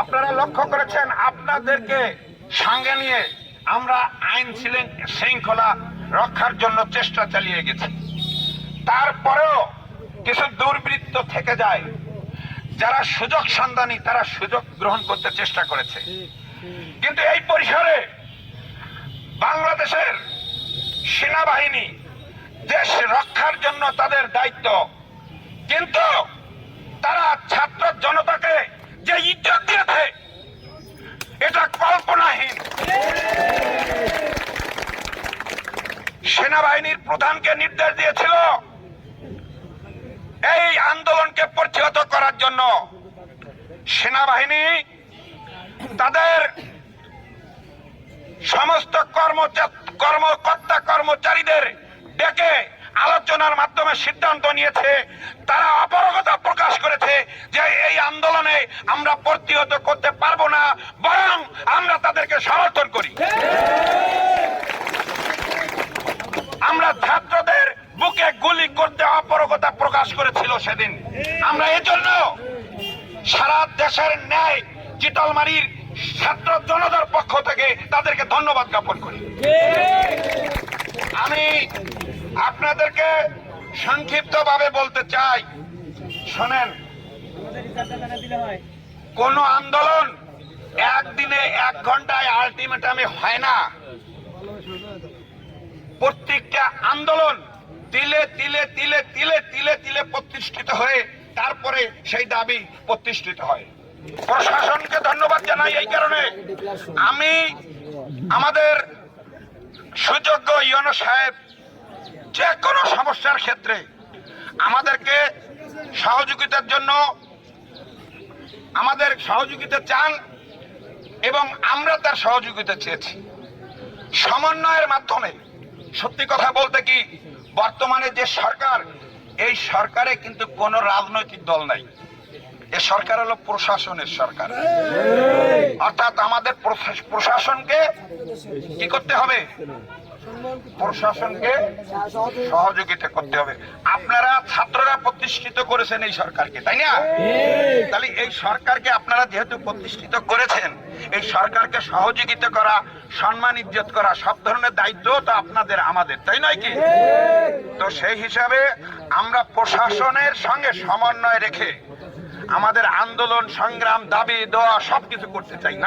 আপনারা লক্ষ্য করেছেন, আপনাদেরকে সঙ্গে নিয়ে আমরা আইন ছিলেন শৃঙ্খলা রক্ষার জন্য চেষ্টা চালিয়ে গেছি। তারপরেও কিছু দুর্বৃত্ত থেকে যায়, যারা সুযোগ সন্ধানী, তারা সুযোগ গ্রহণ করতে চেষ্টা করেছে। কিন্তু এই পরিসরে বাংলাদেশের সেনাবাহিনী দেশ রক্ষার জন্য তাদের দায়িত্ব কিন্তু তারা ছাত্র জনতাকে যে ইজ্জত দিয়েছে এটা কল্পনাহীন সেনাবাহিনীর প্রধানকে নির্দেশ দিয়েছিল এই আন্দোলনকে প্রতিহত করার জন্য। সেনাবাহিনী তাদের সমস্ত কর্মকর্তা কর্মচারীদের ডেকে আলোচনার মাধ্যমে সিদ্ধান্ত নিয়েছে। তারা অপারগতা প্রকাশ করেছে যে এই আন্দোলনে আমরা প্রতিহত করতে পারব না, বরং আমরা তাদেরকে সমর্থন করি। আমরা ছাত্রদের বুকে গুলি করতে অপারগতা প্রকাশ করেছিল সেদিন। আমরা এজন্য সারা দেশের ন্যায় চিতলমারির ছাত্র জনতার পক্ষ থেকে তাদেরকে ধন্যবাদ জ্ঞাপন করি। আমি আপনাদেরকে সংক্ষিপ্ত ভাবে বলতে চাই, শোনেন, কোন আন্দোলন একদিনে এক ঘন্টায় আলটিমেটামে হয় না। প্রত্যেকটা আন্দোলন তিলে তিলে তিলে তিলে তিলে তিলে প্রতিষ্ঠিত হয়ে তারপরে সেই দাবি প্রতিষ্ঠিত হয়। প্রশাসনকে ধন্যবাদ জানাই এই কারণে। আমি আমাদের সুযোগ্য ইয়নো সাহেব যে কোনো সমস্যার ক্ষেত্রে আমাদেরকে সহযোগিতার জন্য আমাদের সহযোগিতা চান এবং আমরা তার সহযোগিতা চেয়েছি। সমন্বয়ের মাধ্যমে সত্যি কথা বলতে কি, বর্তমানে যে সরকার, এই সরকারে কিন্তু কোনো রাজনৈতিক দল নাই। এ সরকার হলো প্রশাসনের সরকার। অর্থাৎ আমাদের প্রশাস- প্রশাসনকে কি করতে হবে? প্রশাসনকে সহযোগিতা করতে হবে। আপনারা ছাত্ররা প্রতিষ্ঠিত করেছেন এই সরকারকে, তাই না? তাহলে এই সরকারকে আপনারা যেহেতু প্রতিষ্ঠিত করেছেন, এই সরকারকে সহযোগিতা করা, সম্মান, ইজ্জত করা সব ধরনের দায়িত্ব তো আপনাদের, আমাদের, তাই নয় কি? তো সেই হিসাবে আমরা প্রশাসনের সঙ্গে সমন্বয় রেখে আমাদের আন্দোলন, সংগ্রাম, দাবি দেওয়া সবকিছু করতে চাই, না?